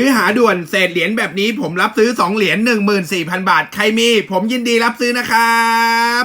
ซื้อหาด่วนเศษเหรียญแบบนี้ผมรับซื้อ 2 เหรียญ14,000 บาท ใครมี ผมยินดีรับซื้อนะครับ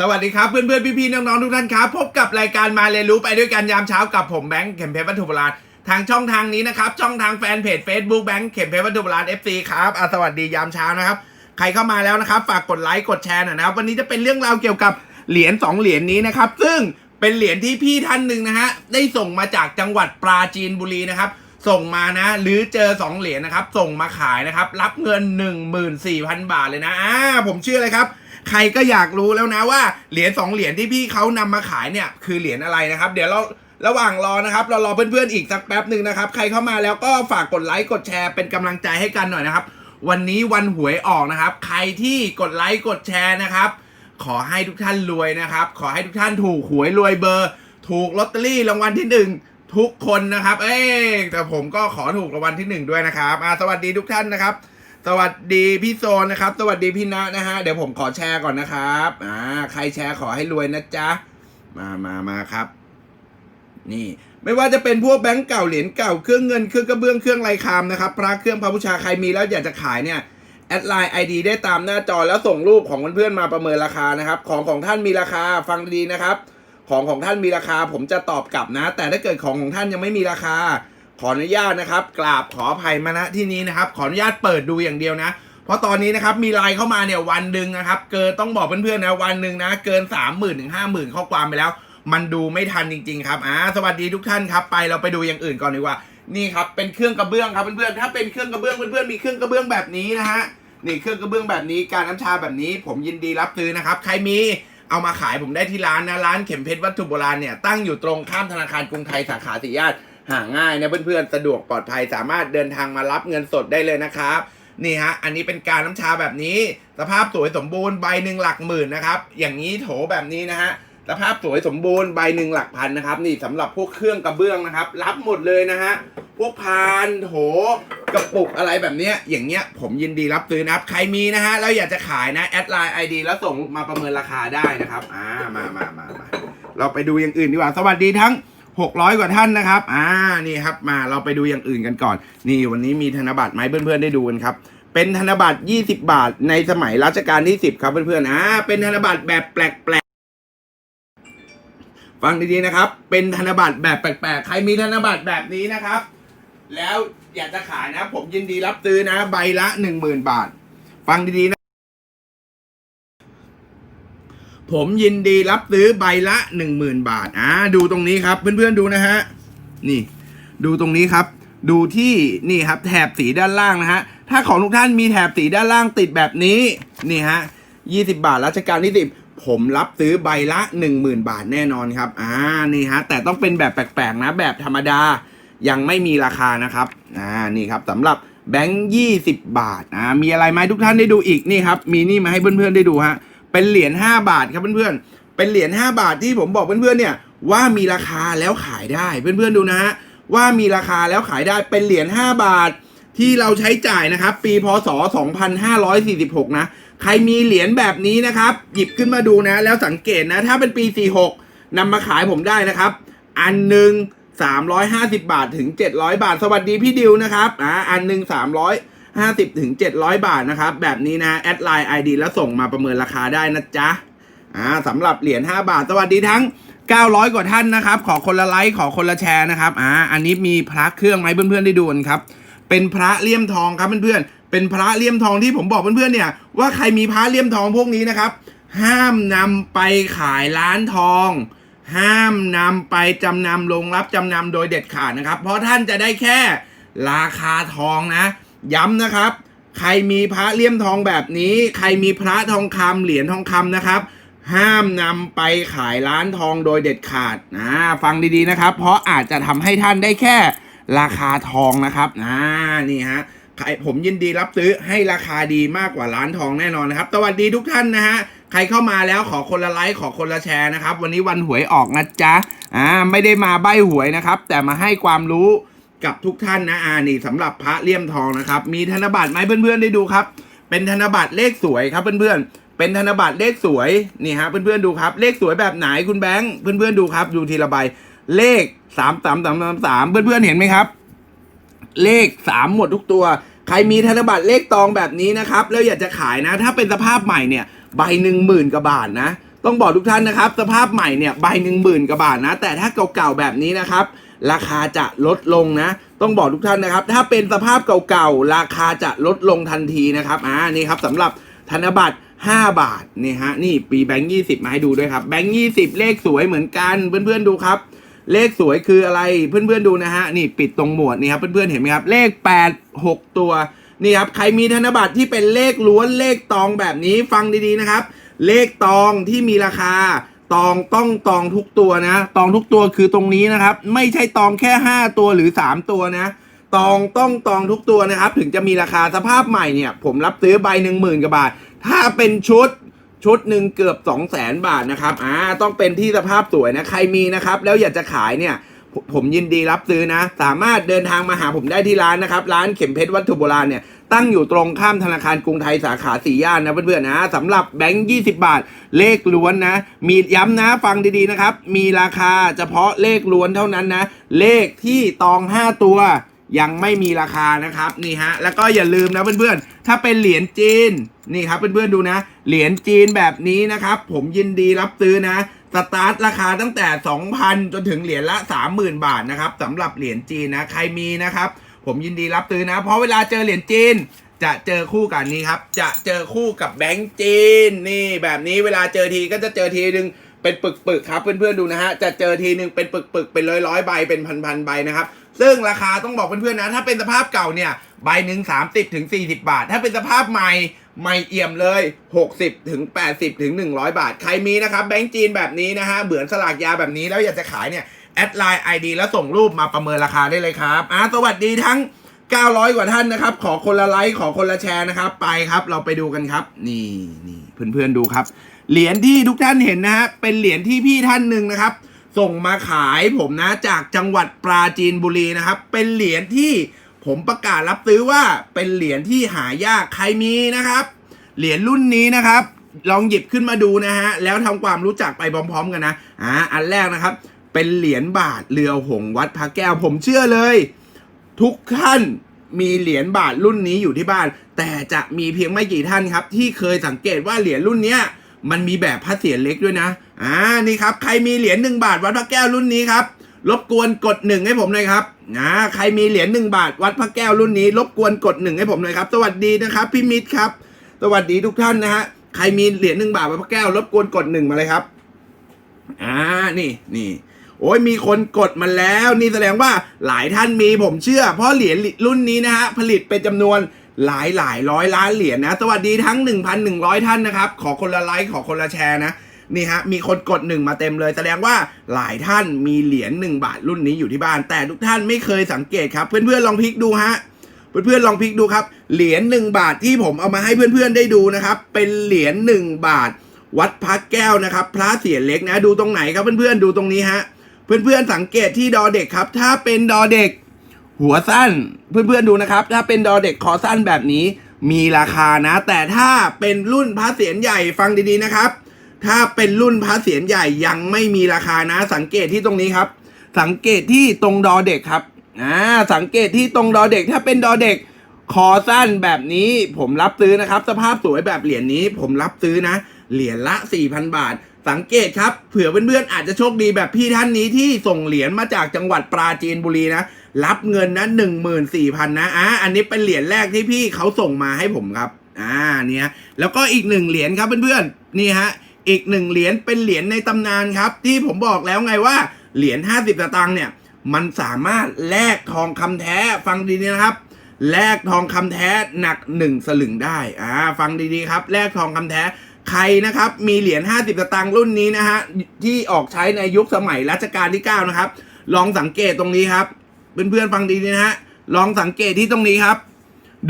สวัสดีครับเพื่อนเพื่อนพี่พี่ๆน้องๆทุกท่านครับพบกับรายการมาเรียนรู้ไปด้วยกันยามเช้ากับผมแบงค์เข็มเพชรวัตถุโบราณทางช่องทางนี้นะครับช่องทางแฟนเพจ Facebook แบงค์เข็มเพชรวัตถุโบราณ FC ครับอะสวัสดียามเช้านะครับใครเข้ามาแล้วนะครับฝากกดไลค์กดแชร์หน่อยนะครับวันนี้จะเป็นเรื่องราวเกี่ยวกับเหรียญ2เหรียญนี้นะครับซึ่งเป็นเหรียญที่พี่ท่านหนึ่งนะฮะได้ส่งมาจากจังหวัดปราจีนบุรีนะครับส่งมานะ หรือเจอ 2 เหรียญนะครับ ส่งมาขายนะครับ รับเงิน 14,000 บาทเลยนะอ่าผมเชื่อเลยครับ ใครก็อยากรู้แล้วนะว่าเหรียญ2เหรียญที่พี่เขานำมาขายเนี่ยคือเหรียญอะไรนะครับ เดี๋ยวเราระหว่างรอนะครับเรารอเพื่อนๆอีกสักแป๊บหนึ่งนะครับ ใครเข้ามาแล้วก็ฝากกดไลค์กดแชร์เป็นกำลังใจให้กันหน่อยนะครับ วันนี้วันหวยออกนะครับ ใครที่กดไลค์กดแชร์นะครับ ขอให้ทุกท่านรวยนะครับ ขอให้ทุกท่านถูกหวยรวยเบอร์ ถูกลอตเตอรี่รางวัลที่หนึ่งทุกคนนะครับ เอ้แต่ผมก็ขอถูกรางวัลที่หนึ่งด้วยนะครับสวัสดีทุกท่านนะครับ สวัสดีพี่โซนนะครับ สวัสดีพี่ณนะฮะ เดี๋ยวผมขอแชร์ก่อนนะครับ อ่า ใครแชร์ขอให้รวยนะจ๊ะ มามามาครับ นี่ ไม่ว่าจะเป็นพวกแบงก์เก่าเหรียญเก่าเครื่องเงินเครื่องกระเบื้องเครื่องลายคามนะครับ พระเครื่องพระบูชาใครมีแล้วอยากจะขายเนี่ยแอดไลน์ไอดีได้ตามหน้าจอแล้วส่งรูปของเพื่อนๆมาประเมินราคานะครับ ของของท่านมีราคาฟังดีนะครับ ของของท่านมีราคาผมจะตอบกลับนะ แต่ถ้าเกิดของของท่านยังไม่มีราคา ขออนุญาตนะครับ กราบขออภัยมาณที่นี้นะครับ ขออนุญาตเปิดดูอย่างเดียวนะ เพราะตอนนี้นะครับมีไลน์เข้ามาเนี่ยวันหนึ่งนะครับ เกินต้องบอกเพื่อนๆนะวันหนึ่งนะ เกิน 3 0 0 0 0ถึงห้าหมื่นข้อความไปแล้ว มันดูไม่ทันจริงๆครับอ่าสวัสดีทุกท่านครับ ไปเราไปดูอย่างอื่นก่อนดีกว่านี่ครับเป็นเครื่องกระเบื้องครับเพื่อนๆถ้าเป็นเครื่องกระเบื้องเพื่อนๆมีเครื่องกระเบื้องแบบนี้นะฮะนี่เครื่องกระเบื้องแบบนี้การน้ำชาแบบนี้ ผมยินดีรับซื้อนะครับ ใครมีเอามาขายผมได้ที่ร้านนะร้านเข็มเพชรวัตถุโบราณเนี่ยตั้งอยู่ตรงข้ามธนาคารกรุงไทยสาขาสีญาติ หาง่ายนะเพื่อนๆ สะดวกปลอดภัยสามารถเดินทางมารับเงินสดได้เลยนะครับ นี่ฮะ อันนี้เป็นการน้ำชาแบบนี้ สภาพสวยสมบูรณ์ใบหนึ่งหลักหมื่นนะครับ อย่างนี้โถแบบนี้นะฮะสภาพสวยสมบูรณ์ใบหนึ่งหลักพันนะครับ นี่สำหรับพวกเครื่องกระเบื้องนะครับ รับหมดเลยนะฮะพวกพานโถกระปุกอะไรแบบเนี้ยอย่างเงี้ยผมยินดีรับซื้อนะครับ ใครมีนะฮะแล้วอยากจะขายนะแอดไลน์ไอดีแล้วส่งมาประเมินราคาได้นะครับอ่ามามามามาเราไปดูอย่างอื่นดีกว่า สวัสดีทั้ง 600 กว่าท่านนะครับ อ่า นี่ครับ มาเราไปดูอย่างอื่นกันก่อน นี่วันนี้มีธนบัตรไหมเพื่อนๆได้ดูกันครับ เป็นธนบัตร 20 บาท ในสมัยรัชกาลที่ 10 ครับเพื่อนๆ อ่า เป็นธนบัตรแบบแปลกๆ ฟังดีๆนะครับ เป็นธนบัตรแบบแปลกๆ ใครมีธนบัตรแบบนี้นะครับ แล้วอยากจะขายนะ ผมยินดีรับซื้อนะ ใบละ 10,000 บาท ฟังดีๆนะ ผมยินดีรับซื้อใบละหนึ่งหมื่นบาท อ่า ดูตรงนี้ครับ เพื่อนๆดูนะฮะ นี่ ดูตรงนี้ครับ ดูที่นี่ครับ แถบสีด้านล่างนะฮะ ถ้าของทุกท่านมีแถบสีด้านล่างติดแบบนี้ นี่ฮะยี่สิบาทรัชกาลที่สิบผมรับซื้อใบละหนึ่งหมื่นบาทแน่นอนครับ อ่า นี่ฮะ แต่ต้องเป็นแบบแปลกๆนะ แบบธรรมดา ยังไม่มีราคานะครับ อ่า นี่ครับสำหรับแบงค์ยี่สิบบาท อ่า มีอะไรไหมทุกท่านได้ดูอีก นี่ครับ มีนี่มาให้เพื่อนๆได้ดูฮะ เป็นเหรียญ5บาทครับเพื่อนๆ เป็นเหรียญ5บาทที่ผมบอกเพื่อนๆเนี่ยว่ามีราคาแล้วขายได้เพื่อนๆดูนะฮะว่ามีราคาแล้วขายได้เป็นเหรียญ5บาทที่เราใช้จ่ายนะครับ ปีพศ 2546 นะ ใครมีเหรียญแบบนี้นะครับ หยิบขึ้นมาดูนะ แล้วสังเกตนะ ถ้าเป็นปี 46นำมาขายผมได้นะครับ อันหนึ่ง350 บาทถึง 700 บาท สวัสดีพี่ดิวนะครับอ่าอันหนึ่ง 50ถึง700 บาทนะครับ แบบนี้นะแอดไลน์ ID แล้วส่งมาประเมินราคาได้นะจ๊ะอ่าสำหรับเหรียญ5บาท สวัสดีทั้ง 900 กว่าท่านนะครับ ขอคนละไลค์ขอคนละแชร์นะครับอ่าอันนี้มีพระเครื่องไหมเพื่อนๆได้ดูนครับเป็นพระเลี่ยมทองครับเพื่อนๆเป็นพระเลี่ยมทองที่ผมบอกเพื่อนๆเนี่ยว่าใครมีพระเลี่ยมทองพวกนี้นะครับ ห้ามนำไปขายร้านทอง ห้ามนำไปจำนำลงรับจำนำโดยเด็ดขาดนะครับ เพราะท่านจะได้แค่ราคาทองนะ ย้ำนะครับ ใครมีพระเลี่ยมทองแบบนี้ ใครมีพระทองคำเหรียญทองคำนะครับ ห้ามนำไปขายร้านทองโดยเด็ดขาดนะฟังดีๆนะครับ เพราะอาจจะทำให้ท่านได้แค่ราคาทองนะครับอ่านี่ฮะใครผมยินดีรับซื้อให้ราคาดีมากกว่าร้านทองแน่นอนนะครับ สวัสดีทุกท่านนะฮะ ใครเข้ามาแล้วขอคนละไลค์ขอคนละแชร์นะครับ วันนี้วันหวยออกนะจ๊ะ อ่า ไม่ได้มาใบ้หวยนะครับ แต่มาให้ความรู้ กับทุกท่านนะอ่านี่สำหรับพระเลี่ยมทองนะครับ มีธนบัตรไหมเพื่อนๆได้ดูครับ เป็นธนบัตรเลขสวยครับเพื่อนๆ เป็นธนบัตรเลขสวยนี่ฮะเพื่อนๆดูครับ เลขสวยแบบไหนคุณแบงค์เพื่อนๆดูครับดูทีละใบเลขสามสามสามสามสามเพื่อนๆเห็นไหมครับ เลขสามหมดทุกตัว ใครมีธนบัตรเลขตองแบบนี้นะครับ แล้วอยากจะขายนะ ถ้าเป็นสภาพใหม่เนี่ยใบหนึ่งหมื่นกว่าบาทนะ ต้องบอกทุกท่านนะครับ สภาพใหม่เนี่ยใบหนึ่งหมื่นกว่าบาทนะ แต่ถ้าเก่าๆแบบนี้นะครับ ราคาจะลดลงนะ ต้องบอกทุกท่านนะครับ ถ้าเป็นสภาพเก่าๆ ราคาจะลดลงทันทีนะครับอ่านี่ครับสำหรับธนบัตร5 บาทนี่ฮะนี่ปีแบงค์ยี่สิบมาให้ดูด้วยครับแบงค์ยี่สิบเลขสวยเหมือนกันเพื่อนๆดูครับ เลขสวยคืออะไรเพื่อนๆดูนะฮะนี่ปิดตรงหมวดนี่ครับเพื่อนๆเห็นไหมครับเลข 8 6 ตัวนี่ครับใครมีธนบัตรที่เป็นเลขล้วนเลขตองแบบนี้ฟังดีๆนะครับ เลขตองที่มีราคา ตองต้องตองทุกตัวนะ ตองทุกตัวคือตรงนี้นะครับ ไม่ใช่ตองแค่ 5 ตัวหรือ 3 ตัวนะ ตองต้องตองทุกตัวนะครับ ถึงจะมีราคาสภาพใหม่เนี่ย ผมรับซื้อใบหนึ่งหมื่นกว่าบาท ถ้าเป็นชุดชุดหนึ่งเกือบ 2 0 0แสนบาทนะครับอ่าต้องเป็นที่สภาพสวยนะ ใครมีนะครับ แล้วอยากจะขายเนี่ย ผมยินดีรับซื้อนะ สามารถเดินทางมาหาผมได้ที่ร้านนะครับ ร้านเข็มเพชรวัตถุโบราณเนี่ยตั้งอยู่ตรงข้ามธนาคารกรุงไทยสาขาสี่ย่านนะเพื่อนๆนะสำหรับแบงค์20 บาท เลขล้วนนะ มีย้ำนะฟังดีๆนะครับ มีราคาเฉพาะเลขล้วนเท่านั้นนะ เลขที่ตอง 5 ตัวยังไม่มีราคานะครับนี่ฮะแล้วก็อย่าลืมนะเพื่อนๆ ถ้าเป็นเหรียญจีนนี่ครับเพื่อนๆดูนะ เหรียญจีนแบบนี้นะครับ ผมยินดีรับซื้อนะ สตาร์ทราคาตั้งแต่ 2,000 จนถึงเหรียญละ 30,000 บาทนะครับสำหรับเหรียญจีนนะ ใครมีนะครับ ผมยินดีรับซื้อนะ เพราะเวลาเจอเหรียญจีน จะเจอคู่กันนี้ครับ จะเจอคู่กับแบงก์จีน นี่แบบนี้เวลาเจอทีก็จะเจอทีหนึ่งเป็นปึกๆครับเพื่อนๆดูนะฮะจะเจอทีหนึ่งเป็นปึกๆเป็นร้อยๆใบเป็นพันๆใบนะครับซึ่งราคาต้องบอกเพื่อนๆนะ ถ้าเป็นสภาพเก่าเนี่ยใบหนึ่ง30ถึง40 บาท ถ้าเป็นสภาพใหม่ ใหม่เอี่ยมเลย 60ถึง80ถึง100 บาท ใครมีนะครับแบงก์จีนแบบนี้นะฮะเหมือนสลากยาแบบนี้แล้วอยากจะขายเนี่ยแอดไลน์ ID แล้วส่งรูปมาประเมินราคาได้เลยครับอ่าสวัสดีทั้ง 900 กว่าท่านนะครับ ขอคนละไลค์ขอคนละแชร์นะครับ ไปครับเราไปดูกันครับ นี่นี่เพื่อนๆดูครับ เหรียญที่ทุกท่านเห็นนะฮะเป็นเหรียญที่พี่ท่านหนึ่งนะครับ ส่งมาขายผมนะจากจังหวัดปราจีนบุรีนะครับ เป็นเหรียญที่ ผมประกาศรับซื้อว่าเป็นเหรียญที่หายากใครมีนะครับ เหรียญรุ่นนี้นะครับ ลองหยิบขึ้นมาดูนะฮะ แล้วทำความรู้จักไปพร้อม ๆ กันนะอ่าอันแรกนะครับ เป็นเหรียญบาทเรือหงวัดพระแก้วผมเชื่อเลย ทุกท่านมีเหรียญบาทรุ่นนี้อยู่ที่บ้าน แต่จะมีเพียงไม่กี่ท่านครับ ที่เคยสังเกตว่าเหรียญรุ่นเนี้ยมันมีแบบพระเศียรเล็กด้วยนะอ่านี่ครับใครมีเหรียญหนึ่งบาทวัดพระแก้วรุ่นนี้ครับ รบกวนกดหนึ่งให้ผมหน่อยครับอ่าใครมีเหรียญหนึ่งบาท วัดพระแก้วรุ่นนี้ รบกวนกดหนึ่งให้ผมหน่อยครับ สวัสดีนะครับพี่มิตรครับ สวัสดีทุกท่านนะฮะ ใครมีเหรียญหนึ่งบาทวัดพระแก้ว รบกวนกดหนึ่งมาเลยครับ อ่า นี่ นี่ โอ้ยมีคนกดมาแล้ว นี่แสดงว่าหลายท่านมีผมเชื่อ เพราะเหรียญรุ่นนี้นะฮะ ผลิตเป็นจำนวนหลายหลายร้อยล้านเหรียญนะ สวัสดีทั้ง 1,100 ท่านนะครับ ขอคนละไลค์ ขอคนละแชร์นะ นี่ฮะมีคนกดหนึ่งมาเต็มเลย แสดงว่าหลายท่านมีเหรียญ1บาทรุ่นนี้อยู่ที่บ้าน แต่ทุกท่านไม่เคยสังเกตครับเพื่อนๆลองพลิกดูฮะเพื่อนๆลองพลิกดูครับ เหรียญหนึ่งบาทที่ผมเอามาให้เพื่อนๆได้ดูนะครับ เป็นเหรียญหนึ่งบาท วัดพระแก้วนะครับ พระเสียรเล็กนะดูตรงไหนครับเพื่อนๆดูตรงนี้ฮะเพื่อนๆสังเกตที่ดอเด็กครับ ถ้าเป็นดอเด็ก หัวสั้น เพื่อนๆดูนะครับ ถ้าเป็นดอเด็กคอสั้นแบบนี้ มีราคานะ แต่ถ้าเป็นรุ่นพระเสียรใหญ่ฟังดีๆนะครับ ถ้าเป็นรุ่นพระเสียรใหญ่ยังไม่มีราคานะ สังเกตที่ตรงนี้ครับ สังเกตที่ตรงดอเด็กครับอ่าสังเกตที่ตรงดอเด็ก ถ้าเป็นดอเด็กคอสั้นแบบนี้ผมรับซื้อนะครับ สภาพสวยแบบเหรียญนี้ ผมรับซื้อนะ เหรียญละ 4,000 บาท สังเกตครับเผื่อเพื่อนๆอาจจะโชคดีแบบพี่ท่านนี้ที่ส่งเหรียญมาจากจังหวัดปราจีนบุรีนะ รับเงินนะ14,000นะอ่าอันนี้เป็นเหรียญแรกที่พี่เขาส่งมาให้ผมครับอ่าเนี่ยแล้วก็อีกหนึ่งเหรียญครับเพื่อนๆนี่ฮะ อีกหนึ่งเหรียญเป็นเหรียญในตำนานครับ ที่ผมบอกแล้วไงว่าเหรียญ50สตางค์เนี่ยมันสามารถแลกทองคำแท้ฟังดีๆนะครับแลกทองคำแท้หนักหนึ่งสลึงได้อ่าฟังดีๆครับแลกทองคำแท้ใครนะครับมีเหรียญ50สตางค์รุ่นนี้นะฮะที่ออกใช้ในยุคสมัยรัชกาลที่ 9 นะครับ ลองสังเกตตรงนี้ครับเพื่อนๆฟังดีๆนะฮะลองสังเกตที่ตรงนี้ครับ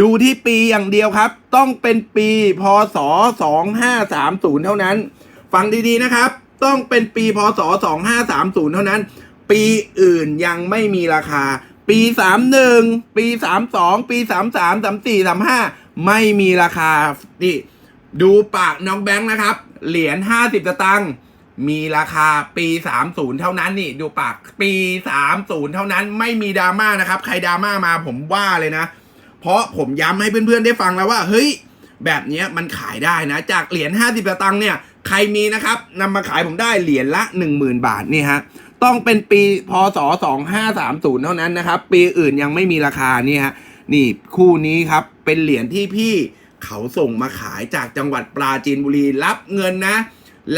ดูที่ปีอย่างเดียวครับ ต้องเป็นปีพศ 2530 เท่านั้น ฟังดีๆนะครับ ต้องเป็นปีพศ 2530 เท่านั้น ปีอื่นยังไม่มีราคา ปี 31 ปี 32 ปี 33 34 35 ไม่มีราคานี่ดูปากน้องแบงค์นะครับ เหรียญ 50 สตางค์มีราคาปี 30 เท่านั้นนี่ ดูปากปี 30 เท่านั้น ไม่มีดราม่านะครับ ใครดราม่ามาผมว่าเลยนะ เพราะผมย้ำให้เพื่อนๆได้ฟังแล้วว่า เฮ้ย แบบนี้มันขายได้นะ จากเหรียญ50สตางค์เนี่ยใครมีนะครับนำมาขายผมได้เหรียญละ 10,000 บาทนี่ฮะต้องเป็นปีพศ 2530 เท่านั้นนะครับ ปีอื่นยังไม่มีราคานี่ฮะนี่คู่นี้ครับเป็นเหรียญที่พี่เขาส่งมาขายจากจังหวัดปราจีนบุรีรับเงินนะ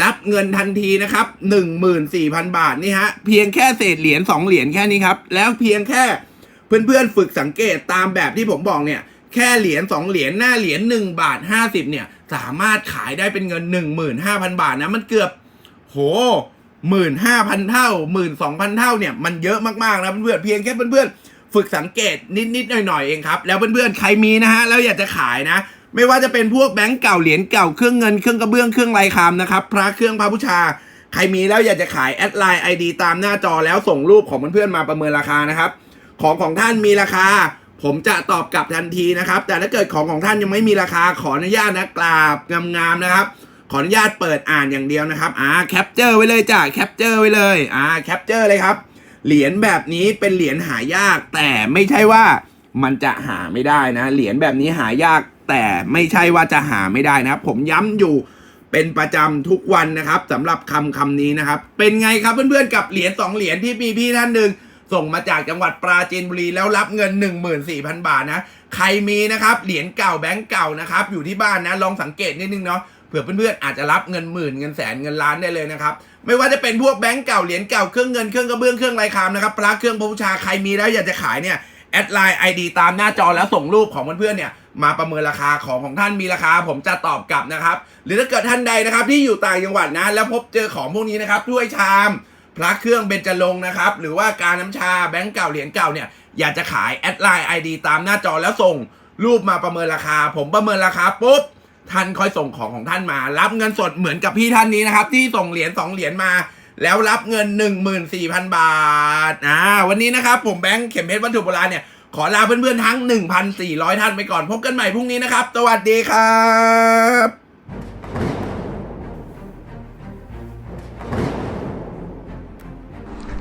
รับเงินทันทีนะครับ 14,000 บาทนี่ฮะเพียงแค่เศษเหรียญ2เหรียญแค่นี้ครับ แล้วเพียงแค่ เพื่อนๆฝึกสังเกตตามแบบที่ผมบอกเนี่ยแค่เหรียญ2เหรียญหน้าเหรียญ1บาท50เนี่ยสามารถขายได้เป็นเงิน 15,000 บาทนะมันเกือบโหหมื่นห้าพันเท่าหมื่นสองพันเท่าเนี่ยมันเยอะมากๆนะเพื่อนๆเพียงแค่เพื่อนๆฝึกสังเกตนิดๆหน่อยๆเองครับแล้วเพื่อนๆใครมีนะฮะแล้วอยากจะขายนะ ไม่ว่าจะเป็นพวกแบงก์เก่าเหรียญเก่าเครื่องเงินเครื่องกระเบื้องเครื่องลายคำนะครับพระเครื่องพระบูชาใครมีแล้วอยากจะขายแอดไลน์ไอดีตามหน้าจอแล้วส่งรูปของเพื่อนๆมาประเมินราคานะครับ ของของท่านมีราคา ผมจะตอบกลับทันทีนะครับ แต่ถ้าเกิดของของท่านยังไม่มีราคาขออนุญาตนะกราบงามๆนะครับ ขออนุญาตเปิดอ่านอย่างเดียวนะครับอ่าแคปเจอร์ไว้เลยจ้ะแคปเจอร์ไว้เลยอ่าแคปเจอร์เลยครับเหรียญแบบนี้เป็นเหรียญหายาก แต่ไม่ใช่ว่ามันจะหาไม่ได้นะเหรียญแบบนี้หายาก แต่ไม่ใช่ว่าจะหาไม่ได้นะครับ ผมย้ำอยู่เป็นประจำทุกวันนะครับสำหรับคำคำนี้นะครับ เป็นไงครับเพื่อนๆกับเหรียญสองเหรียญที่มีพี่ท่านหนึ่ง ส่งมาจากจังหวัดปราจีนบุรีแล้วรับเงิน 14,000 บาทนะ ใครมีนะครับเหรียญเก่าแบงก์เก่านะครับอยู่ที่บ้านนะลองสังเกตนิดนึงเนาะเผื่อเพื่อนๆอาจจะรับเงินหมื่นเงินแสนเงินล้านได้เลยนะครับไม่ว่าจะเป็นพวกแบงก์เก่าเหรียญเก่าเครื่องเงินเครื่องกระเบื้องเครื่องลายคำนะครับพระเครื่องพระบูชาใครมีแล้วอยากจะขายเนี่ยแอดไลน์ไอดีตามหน้าจอแล้วส่งรูปของเพื่อนๆเนี่ยมาประเมินราคาของของท่านมีราคา ผมจะตอบกลับนะครับ หรือถ้าเกิดท่านใดนะครับที่อยู่ต่างจังหวัดนะ แล้วพบเจอของพวกนี้นะครับถ้วยชาม พระเครื่องเบญจรงค์นะครับ หรือว่าการน้ำชาแบงก์เก่าเหรียญเก่าเนี่ยอยากจะขายแอดไลน์ไอดีตามหน้าจอแล้วส่งรูปมาประเมินราคา ผมประเมินราคาปุ๊บท่านค่อยส่งของของท่านมา รับเงินสดเหมือนกับพี่ท่านนี้นะครับ ที่ส่งเหรียญ2เหรียญมา แล้วรับเงิน 14,000 บาทอ่าวันนี้นะครับ ผมแบงค์เข็มเพชรวัตถุโบราณเนี่ย ขอลาเพื่อนๆทั้ง 1,400 ท่านไปก่อนพบกันใหม่พรุ่งนี้นะครับ สวัสดีครับ